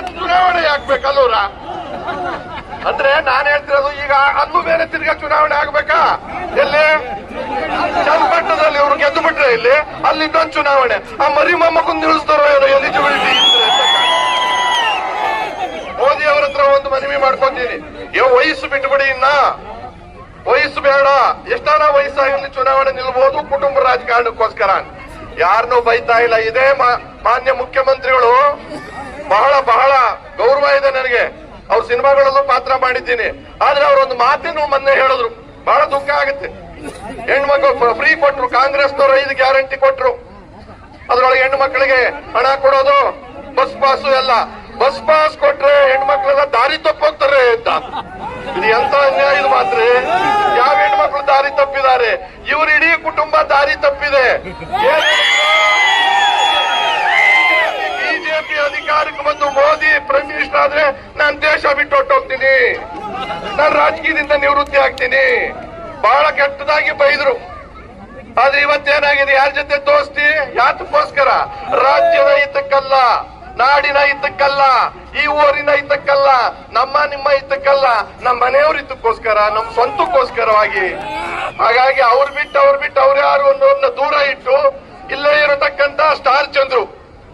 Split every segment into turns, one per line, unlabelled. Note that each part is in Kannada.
ಚುನಾವಣೆ ಆಗ್ಬೇಕಲ್ಲೂರ ಅಂದ್ರೆ ನಾನು ಹೇಳ್ತಿರೋದು ಈಗ ಅಲ್ಲೂ ಬೇರೆ ತಿರ್ಗಾ ಚುನಾವಣೆ ಆಗ್ಬೇಕಾ? ಎಲ್ಲಿ? ಚನ್ನಪಟ್ಟಣದಲ್ಲಿ ಇವ್ರು ಗೆದ್ದು ಬಿಟ್ರೆ ಇಲ್ಲಿ, ಅಲ್ಲಿ ಇನ್ನೊಂದು ಚುನಾವಣೆ. ಆ ಮರಿ ಮೊಮ್ಮಕ್ಕನ್ ನಿಲ್ಲಿಸ್ತಾರೋ ಏನೋ ಎಲಿಜಿಬಿಲಿಟಿ ಮೋದಿ ಅವರ ಹತ್ರ ಒಂದು ಮನವಿ ಮಾಡ್ಕೊತೀನಿ. ಯೋ ವಯಸ್ಸು ಬಿಟ್ಬಿಡಿ ಇನ್ನ. ವಯಸ್ಸು ಬೇಡ. ಎಷ್ಟಾರ ವಯಸ್ಸಾಗಿರ್ಲಿ ಚುನಾವಣೆ ನಿಲ್ಬಹುದು ಕುಟುಂಬ ರಾಜಕಾರಣಕ್ಕೋಸ್ಕರ ಯಾರನ್ನೂ ಬೈತಾ ಇಲ್ಲ. ಇದೇ ಮಾನ್ಯ ಮುಖ್ಯಮಂತ್ರಿಗಳು, ಬಹಳ ಬಹಳ ಗೌರವ ಇದೆ ನನಗೆ. ಅವ್ರ ಸಿನಿಮಾಗಳಲ್ಲೂ ಪಾತ್ರ ಮಾಡಿದ್ದೀನಿ. ಆದ್ರೆ ಅವರೊಂದು ಮಾತನ್ನು ಮೊನ್ನೆ ಹೇಳಿದ್ರು. ಬಹಳ ದುಃಖ ಆಗುತ್ತೆ. ಹೆಣ್ಮಕ್ಳು ಫ್ರೀ ಕೊಟ್ರು, ಕಾಂಗ್ರೆಸ್ನವ್ರು ಐದು ಗ್ಯಾರಂಟಿ ಕೊಟ್ರು. ಅದ್ರೊಳಗೆ ಹೆಣ್ಮಕ್ಳಿಗೆ ಹಣ ಕೊಡೋದು ಬಸ್ ಪಾಸ್ ಎಲ್ಲ. ಬಸ್ ಪಾಸ್ ಕೊಟ್ರೆ ಹೆಣ್ಮಕ್ಳೆಲ್ಲ ದಾರಿ ತಪ್ಪೋಗ್ತಾರೆ ಅಂತ. ಇದು ಎಂತ ಅನ್ಯಾಯ, ಇದು ಮಾತ್ರ? ಯಾವ ಹೆಣ್ಮಕ್ಳು ದಾರಿ ತಪ್ಪಿದ್ದಾರೆ? ಇವ್ರ ಇಡೀ ಕುಟುಂಬ ದಾರಿ ತಪ್ಪಿದೆ. ಆದ್ರೆ ನಾನ್ ದೇಶ ಬಿಟ್ಟು ಹೊಟ್ಟೋಗ್ತೀನಿ ನಾನ್ ರಾಜಕೀಯದಿಂದ ನಿವೃತ್ತಿ ಆಗ್ತೀನಿ. ಬಹಳ ಕೆಟ್ಟದಾಗಿ ಬೈದ್ರು. ಆದ್ರೆ ಇವತ್ತೇನಾಗಿದೆ ಯಾರ ಜೊತೆ ದೋಸ್ತಿ? ಯಾತಕ್ಕೋಸ್ಕರ? ರಾಜ್ಯದ ಹಿತಕ್ಕಲ್ಲ, ನಾಡಿನ ಹಿತಕ್ಕಲ್ಲ, ಈ ಊರಿನ ಹಿತಕ್ಕಲ್ಲ, ನಮ್ಮ ನಿಮ್ಮ ಹಿತಕ್ಕಲ್ಲ. ನಮ್ಮ ಮನೆಯವ್ರ ಹಿತಕ್ಕೋಸ್ಕರ ನಮ್ಮ ಸ್ವಂತಕ್ಕೋಸ್ಕರವಾಗಿ. ಹಾಗಾಗಿ ಅವ್ರು ಬಿಟ್ಟು ಅವ್ರು ಬಿಟ್ಟು ಅವ್ರ ಯಾರು ಅನ್ನೋದನ್ನ ದೂರ ಇಟ್ಟು ಇಲ್ಲೇ ಇರತಕ್ಕಂತ ಸ್ಟಾರ್ ಚಂದ್ರು.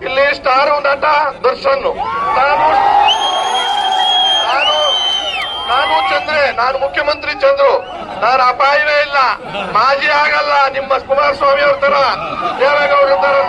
ಇಲ್ಲಿ ಸ್ಟಾರ್ ನಟ ದರ್ಶನ್. ನಾನು ನಾನು ಮುಖ್ಯಮಂತ್ರಿ ಚಂದ್ರು. ನಾನು ಅಪಾಯವೇ ಇಲ್ಲ. ಮಾಜಿ ಆಗಲ್ಲ. ನಿಮ್ಮ ಕುಮಾರಸ್ವಾಮಿ ಅವ್ರ ತರ ದೇವೇಗೌಡರ ತರ